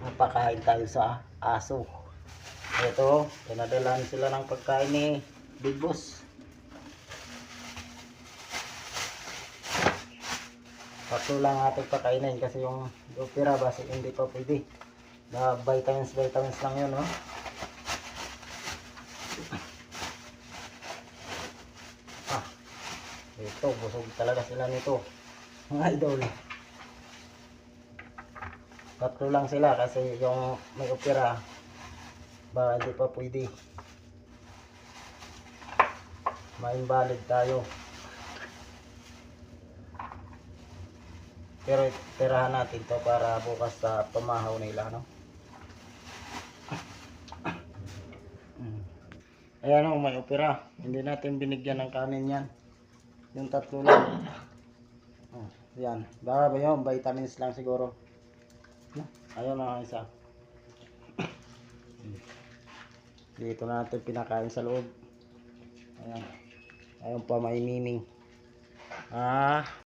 Napakain tayo sa aso. Ito, pinadalan sila ng pagkain ni Big Boss. Tatlo lang ating pakainin kasi yung opera basi hindi pa pwede. Na vitamins, vitamins lang yun, no? Ah, ito, busog talaga sila nito. Mga idol. Tatlo lang sila kasi yung may opera ba hindi pa pwede. Ma-invalid tayo. Pero tirahan natin to para bukas sa pamahaw nila, no? Ayan o, may opera. Hindi natin binigyan ng kanin yan. Yung tatlo lang. Oh, yan. Baka ba yun? Vitamins lang siguro. Ayun na isa. Dito natin pinakain sa loob. Ayan. Ayun pa may miming. Ah,